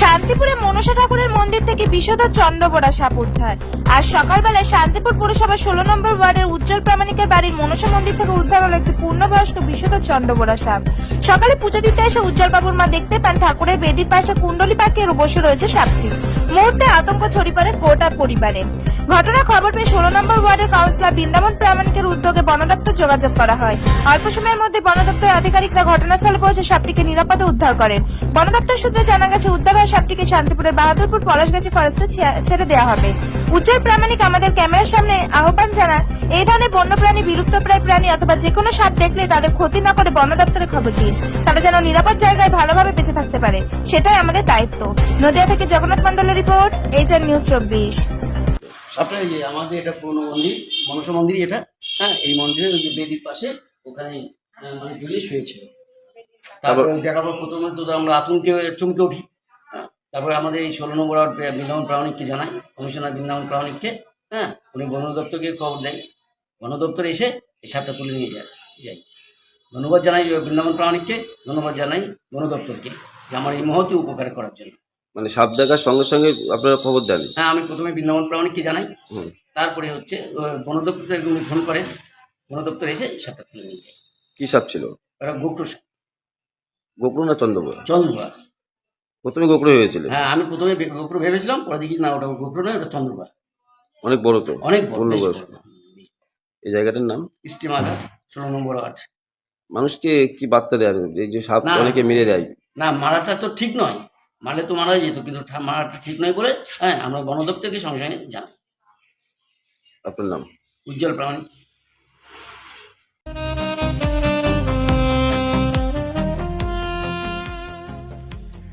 শান্তিপুরে মনসা ঠাকুরের মন্দির থেকে বিশদ চন্দ্রবোড়া সাপ উদ্ধার আর সকালবেলায় শান্তিপুর পুরসভার ষোলো নম্বর ওয়ার্ডের উজ্জ্বল প্রামাণিকের বাড়ির মনসা মন্দির থেকে উদ্ধার হলো একটি পূর্ণবয়স্ক বিশদ চন্দ্রবোড়া সাপ। সকালে পুজো দিতে এসে উজ্জ্বল বাবুর মা দেখতে পান ঠাকুরের বেদির পাশে কুণ্ডলি পাকিয়ে বসে রয়েছে সাপটি। মুহূর্তে আতঙ্ক ছড়ি পড়ে গোটা পরিবারে। ঘটনা খবর পেয়ে ষোলো নম্বর ওয়ার্ডের কাউন্সিলর বৃন্দাবন প্রামাণিকের উদ্যোগে বন দপ্তর যোগাযোগ করা হয়। অল্প সময়ের মধ্যে বন দপ্তরের আধিকারিকরা ঘটনাস্থলে পৌঁছে সাপটিকে নিরাপদে উদ্ধার করেন। বন দপ্তর সূত্রে জানা গেছে, উদ্ধার সাপটিকে শান্তিপুরের বাহাদুরপুর পলাশগাছি ফরেস্টে ছেড়ে দেওয়া হবে। উজ্জ্বল প্রামাণিক আমাদের ক্যামেরার সামনে আহ্বান জানান এই ধরনের বন্যপ্রাণী বিলুপ্তপ্রায় প্রাণী অথবা যে কোনো সাপ দেখলে তাদের ক্ষতি না করে বন দপ্তরে খবর দিন। তারা যেন নিরাপদ জায়গায় ভালোভাবে বেঁচে থাকতে পারে। সেটাই আমাদের দায়িত্ব। নদিয়া থেকে জগন্নাথ মন্ডলের রিপোর্ট এইচআর নিউজ চব্বিশ। আপনার যে আমাদের এটা পুরনো মন্দির মনসা মন্দির এটা হ্যাঁ এই মন্দিরের ওই যে বেদির পাশে ওখানে মানে ঝুলিয়ে শুয়েছিল তারপরে দেখার পর প্রথমে তো আমরা আতঙ্কে চমকে উঠি। তারপরে আমাদের এই ষোলো নম্বর ওয়ার্ড বৃন্দাবন প্রামাণিককে জানাই। কমিশনার বৃন্দাবন প্রামাণিককে হ্যাঁ উনি বন দপ্তরকে খবর দেয়। বন দপ্তর এসে এই সাপটা তুলে নিয়ে যায় যাই ধন্যবাদ জানাই বৃন্দাবন প্রামাণিককে ধন্যবাদ জানাই বন দপ্তরকে যে আমার এই মহতি উপকার করার জন্য। মানে সাপ দেখার সঙ্গে সঙ্গে আপনারা খবর দেন। হ্যাঁ আমি প্রথমে বৃন্দাবন প্রামাণিককে জানাই। তারপরে হচ্ছে বন দপ্তরকে উনি ফোন করেন। বন দপ্তর এসে সাপটা তুলে নিয়ে যায়। কী সাপ ছিল? ওরা গোকর গোকুল না চন্দ্রপুর চন্দ্রবা প্রথমে গোকুল হয়েছিল হ্যাঁ আমি প্রথমে বে- ভেবেছিলাম পরে দেখি না ওটা গোকর নয় ওটা চন্দ্রবা অনেক বড় তো অনেক বড়। এই জায়গাটার নাম? স্টিমার ঘাট ষোলো নম্বর আট মানুষকে কি বার্তা দেয় এই যে সাপ। অনেকে মেরে দেয়। না মারাটা তো ঠিক নয়। মারলে তো মারা যেত কিন্তু মারাটা ঠিক নয় বলে হ্যাঁ আমরা বন দপ্তরকে সঙ্গে সঙ্গে জানাই। আপনার নাম? উজ্জ্বল প্রামাণিক।